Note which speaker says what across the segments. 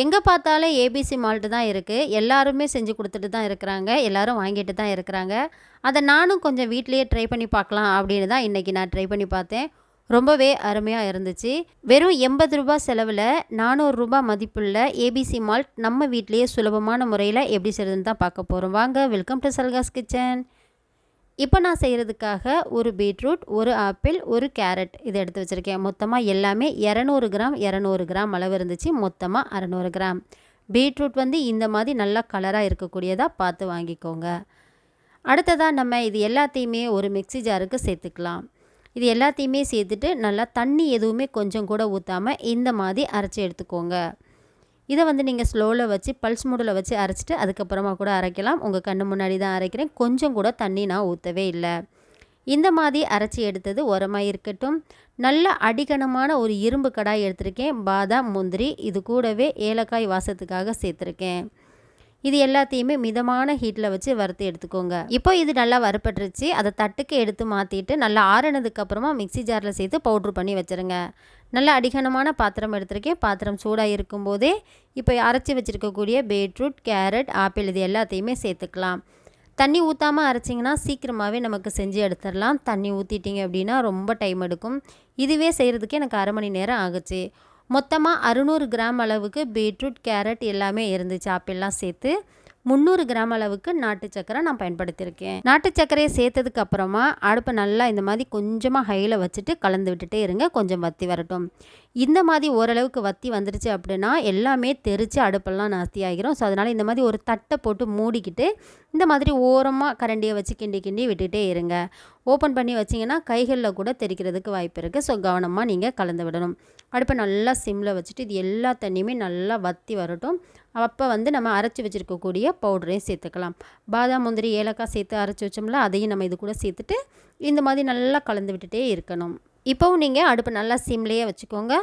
Speaker 1: எங்கே பார்த்தாலும் ABC malt தான் இருக்குது எல்லாருமே செஞ்சு கொடுத்துட்டு தான் இருக்கிறாங்க. எல்லோரும் வாங்கிட்டு தான் இருக்கிறாங்க. அதை நானும் கொஞ்சம் வீட்லேயே ட்ரை பண்ணி பார்க்கலாம் அப்படின்னு தான் இன்றைக்கி நான் ட்ரை பண்ணி பார்த்தேன். ரொம்பவே அருமையாக இருந்துச்சு. வெறும் எண்பது ரூபா செலவில் நானூறுரூபா மதிப்புள்ள ஏபிசி மால்ட் நம்ம வீட்லேயே சுலபமான முறையில் எப்படி செய்கிறதுன்னு தான் பார்க்க போகிறோம் வாங்க வெல்கம் டு சல்காஸ் கிச்சன் இப்போ நான் செய்கிறதுக்காக ஒரு பீட்ரூட் ஒரு ஆப்பிள் ஒரு கேரட் இதை எடுத்து வச்சுருக்கேன். மொத்தமாக எல்லாமே இரநூறு கிராம் இரநூறு கிராம் அளவு இருந்துச்சு. மொத்தமாக அறநூறு கிராம். பீட்ரூட் வந்து இந்த மாதிரி நல்லா கலராக இருக்கக்கூடியதாக பார்த்து வாங்கிக்கோங்க. அடுத்ததாக நம்ம இது எல்லாத்தையுமே ஒரு மிக்சி ஜாருக்கு சேர்த்துக்கலாம். இது எல்லாத்தையுமே சேர்த்துட்டு நல்லா தண்ணி எதுவுமே கொஞ்சம் கூட ஊற்றாமல் இந்த மாதிரி அரைச்சி எடுத்துக்கோங்க. இதை வந்து நீங்கள் ஸ்லோவில் வச்சு பல்ஸ் மூடில் வச்சு அரைச்சிட்டு அதுக்கப்புறமா கூட அரைக்கலாம். உங்கள் கண்ணு முன்னாடி தான் அரைக்கிறேன். கொஞ்சம் கூட தண்ணி நான் ஊற்றவே இல்லை. இந்த மாதிரி அரைச்சி எடுத்தது உரமாக இருக்கட்டும். நல்ல அடிகனமான ஒரு இரும்பு கடாய் எடுத்திருக்கேன். பாதாம் முந்திரி இது கூடவே ஏலக்காய் வாசத்துக்காக சேர்த்துருக்கேன். இது எல்லாத்தையுமே மிதமான ஹீட்டில் வச்சு வறுத்து எடுத்துக்கோங்க. இப்போ இது நல்லா வறுப்பட்டுருச்சு அதை தட்டுக்கு எடுத்து மாற்றிட்டு நல்லா ஆறுனதுக்கப்புறமா மிக்சி ஜாரில் சேர்த்து பவுட்ரு பண்ணி வச்சுருங்க. நல்ல அடிகனமான பாத்திரம் எடுத்திருக்கேன். பாத்திரம் சூடாக இருக்கும்போதே இப்போ அரைச்சி வச்சுருக்கக்கூடிய பீட்ரூட் கேரட் ஆப்பிள் இது எல்லாத்தையுமே சேர்த்துக்கலாம். தண்ணி ஊற்றாமல் அரைச்சிங்கன்னா சீக்கிரமாகவே நமக்கு செஞ்சு எடுத்துடலாம். தண்ணி ஊற்றிட்டிங்க அப்படின்னா ரொம்ப டைம் எடுக்கும். இதுவே செய்கிறதுக்கே எனக்கு அரை மணி நேரம் ஆகுச்சு. மொத்தமாக அறுநூறு கிராம் அளவுக்கு பீட்ரூட் கேரட் எல்லாமே இருந்துச்சு. ஆப்பிள்லாம் சேர்த்து முந்நூறு கிராம் அளவுக்கு நாட்டு சக்கரை நான் பயன்படுத்தியிருக்கேன். நாட்டு சக்கரையை சேர்த்ததுக்கு அப்புறமா அடுப்பை நல்லா இந்த மாதிரி கொஞ்சமாக ஹையில் வச்சுட்டு கலந்து விட்டுட்டே இருங்க. கொஞ்சம் வத்தி வரட்டும். இந்த மாதிரி ஓரளவுக்கு வத்தி வந்துடுச்சு அப்படின்னா எல்லாமே தெரித்து அடுப்பெல்லாம் நாஸ்தி ஆகிரும் ஸோ அதனால் இந்த மாதிரி ஒரு தட்டை போட்டு மூடிக்கிட்டு இந்த மாதிரி ஓரமாக கரண்டியை வச்சு கிண்டி கிண்டி விட்டுகிட்டே இருங்க. ஓப்பன் பண்ணி வச்சிங்கன்னா கைகளில் கூட தெரிக்கிறதுக்கு வாய்ப்பு இருக்குது ஸோ கவனமாக நீங்கள் கலந்து விடணும். அடுப்பை நல்லா சிம்மில் வச்சுட்டு இது எல்லா தண்ணியுமே நல்லா வத்தி வரட்டும். அப்போ வந்து நம்ம அரைச்சி வச்சுருக்கக்கூடிய பவுடரையும் சேர்த்துக்கலாம். பாதாம் முந்திரி ஏலக்காய் சேர்த்து அரைச்சி வச்சோம்ல அதையும் நம்ம இது கூட சேர்த்துட்டு இந்த மாதிரி நல்லா கலந்து விட்டுட்டே இருக்கணும். இப்போவும் நீங்கள் அடுப்பு நல்லா சிம்லேயே வச்சுக்கோங்க.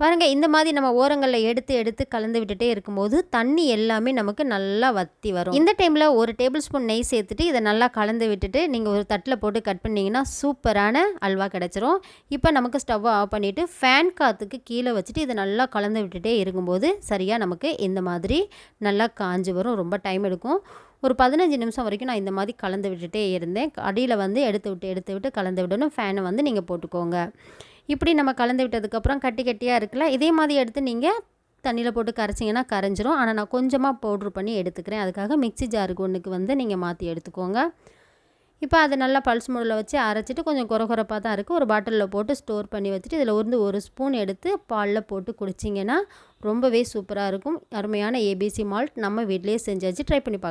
Speaker 1: பாருங்கள் இந்த மாதிரி நம்ம ஓரங்களில் எடுத்து எடுத்து கலந்து விட்டுட்டே இருக்கும்போது தண்ணி எல்லாமே நமக்கு நல்லா வத்தி வரும். இந்த டைமில் ஒரு டேபிள் ஸ்பூன் நெய் சேர்த்துட்டு இதை நல்லா கலந்து விட்டுட்டு நீங்கள் ஒரு தட்டில் போட்டு கட் பண்ணிங்கன்னா சூப்பரான அல்வா கிடச்சிரும். இப்போ நமக்கு ஸ்டவ்வை ஆஃப் பண்ணிவிட்டு ஃபேன் காற்றுக்கு கீழே வச்சுட்டு இதை நல்லா கலந்து விட்டுட்டே இருக்கும்போது சரியாக நமக்கு இந்த மாதிரி நல்லா காஞ்சி வரும். ரொம்ப டைம் எடுக்கும். ஒரு பதினஞ்சு நிமிஷம் வரைக்கும் நான் இந்த மாதிரி கலந்து விட்டுட்டே இருந்தேன். அடியில் வந்து எடுத்து விட்டு எடுத்து விட்டு கலந்து விடணும். ஃபேனை வந்து நீங்கள் போட்டுக்கோங்க. இப்படி நம்ம கலந்து விட்டதுக்கப்புறம் கட்டி கட்டியாக இருக்குல்ல இதே மாதிரி எடுத்து நீங்கள் தண்ணியில் போட்டு கரைச்சிங்கன்னா கரைஞ்சிரும். ஆனால் நான் கொஞ்சமாக பவுட்ரு பண்ணி எடுத்துக்கிறேன். அதுக்காக மிக்சி ஜாருக்கு ஒன்றுக்கு வந்து நீங்கள் மாற்றி எடுத்துக்கோங்க. இப்போ அதை நல்லா பல்ஸ் மூடில் வச்சு அரைச்சிட்டு கொஞ்சம் குறகுறப்பாக தான் இருக்குது ஒரு பாட்டிலில் போட்டு ஸ்டோர் பண்ணி வச்சுட்டு இதில் இருந்து ஒரு ஸ்பூன் எடுத்து பாலில் போட்டு குடிச்சிங்கன்னா ரொம்பவே சூப்பராக இருக்கும். அருமையான ஏபிசி மால்ட் நம்ம வீட்லேயே செஞ்சாச்சு ட்ரை பண்ணி பார்க்கலாம்